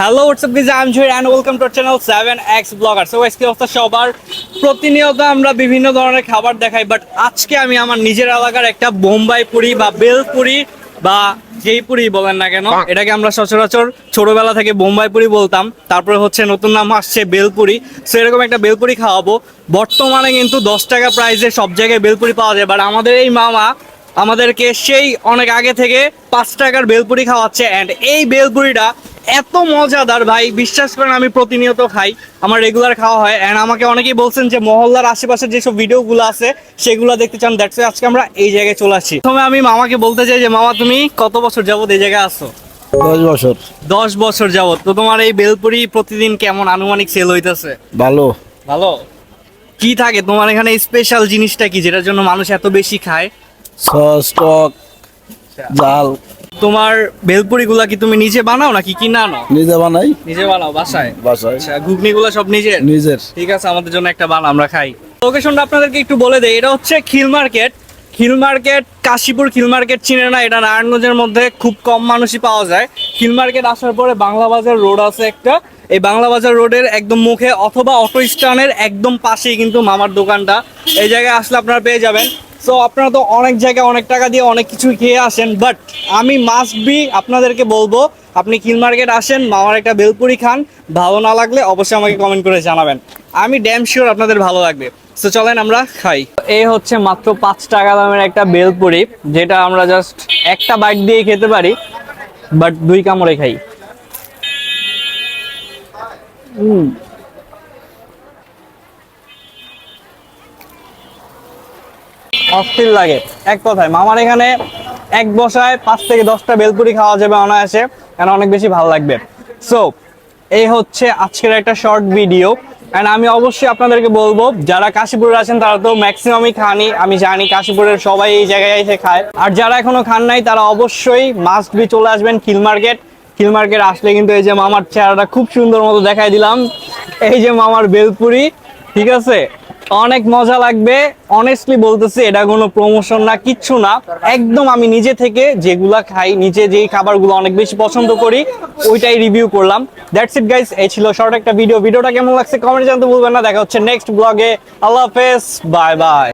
Hello what's up this I am and welcome to channel seven X blogger so আজকে অবস্থা? সবার প্রতিনিয়ত আমরা বিভিন্ন ধরনের খাবার দেখাই বাট আজকে আমি আমার নিজের এলাকার একটা বোম্বাই পুরি বা বেলপুরি বা যেই পুরি বলেন না কেন এটাকে আমরা সচরাচর ছোটবেলা থেকে বোম্বাই পুরি বলতাম। তারপরে হচ্ছে নতুন নাম আসছে বেলপুরি সো এরকম একটা বেলপুরি খাওয়াবো। বর্তমানে কিন্তু দশ টাকা প্রাইসে সব জায়গায় বেলপুরি পাওয়া যায় বাট আমাদের এই মামা আমাদেরকে সেই অনেক আগে থেকে পাঁচ টাকার বেলপুরি খাওয়াচ্ছে। অ্যান্ড এই বেলপুরিটা এত মজাদার ভাই বিশ্বাস করেন আমি প্রতিনিয়ত খাই আমার রেগুলার খাওয়া হয়। অ্যান্ড আমাকে অনেকেই বলছেন যে মহল্লার আশেপাশে যেসব ভিডিওগুলো আছে সেগুলো দেখতে চান। দ্যাটস আজকে আমরা এই জায়গায় চলে আসছি। প্রথমে আমি মামাকে বলতে চাই যে মামা তুমি কত বছর যাবত এই জায়গায় আসো দশ বছর। দশ বছর যাবত তো তোমার এই বেলপুরি প্রতিদিন কেমন আনুমানিক সেল হইতেছে? ভালো। ভালো? কি থাকে? তোমার এখানে স্পেশাল জিনিসটা কি যেটার জন্য মানুষ এত বেশি খায়? সস টক জাল তোমার ভেলপুরি গুলা কি তুমি নিজে বানাও নাকি কিনে আনো? নিজে বানাই। নিজে বানাও বাসায়? বাসায়। আচ্ছা ঘুগনি গুলা সব নিজের? নিজের। ঠিক আছে আমাদের জন্য একটা বানা আমরা খাই। লোকেশনটা আপনাদেরকে একটু বলে দেই এটা হচ্ছে খিল মার্কেট। খিল মার্কেট কাশীপুর খিল মার্কেট চিনে না এটা নারায়ণগঞ্জের মধ্যে খুব কম মানুষই পাওয়া যায়। খিল মার্কেট আসার পরে বাংলা বাজার রোড আছে একটা। এই বাংলা বাজার রোডের একদম মুখে অথবা অটো স্ট্যান্ডের একদম পাশেই কিন্তু মামার দোকানটা। এই জায়গায় আসলে আপনারা পেয়ে যাবেন। সো আপনারা তো অনেক জায়গায় অনেক টাকা দিয়ে অনেক কিছু খেয়ে আসেন বাট আমি মাস্ট বি আপনাদেরকে বলব, আপনি কিল মার্কেট আসেন, মামার একটা বেলপুরি খান, ভালো না লাগলে অবশ্যই আমাকে কমেন্ট করে জানাবেন। আমি ড্যাম শিওর আপনাদের ভালো লাগবে। সো চলেন আমরা খাই। এই হচ্ছে মাত্র পাঁচ টাকা দামের একটা বেলপুরি, যেটা আমরা জাস্ট একটা বাইট দিয়ে খেতে পারি বাট দুই কামড়ে খাই। হুম। অস্থির লাগে। এক কথায়, মামার এখানে এক বসায় পাঁচ থেকে দশটা বেলপুরি খাওয়া যাবে অনায়াসে, কেন অনেক বেশি ভালো লাগবে। সো এই হচ্ছে আজকের একটা শর্ট ভিডিও অ্যান্ড আমি অবশ্যই আপনাদেরকে বলব, যারা কাশীপুরে আছেন, তারা তো ম্যাক্সিমামই খানি আমি জানি কাশীপুরের সবাই এই জায়গায় এসে খায়। আর যারা এখনও খান নাই, তারা অবশ্যই মাস্ট বি চলে আসবেন খিল মার্কেট খিল মার্কেট আসলে কিন্তু এই যে মামার চেহারাটা খুব সুন্দর মতো দেখাই দিলাম। এই যে মামার বেলপুরি, ঠিক আছে? অনেক মজা লাগবে। অনেস্টলি বলতেছি, এটা কোনো প্রমোশন না, কিচ্ছু না। একদম আমি নিজে থেকে যেগুলা খাই, নিজে যেই খাবারগুলো অনেক বেশি পছন্দ করি, ওইটাই রিভিউ করলাম। দ্যাটস ইট গাইস এই ছিল শর্ট একটা ভিডিও ভিডিওটা কেমন লাগছে কমেন্ট জানতে ভুলবেন না। দেখা হচ্ছে নেক্সট ব্লগে আল্লাহ হাফেজ বাই বাই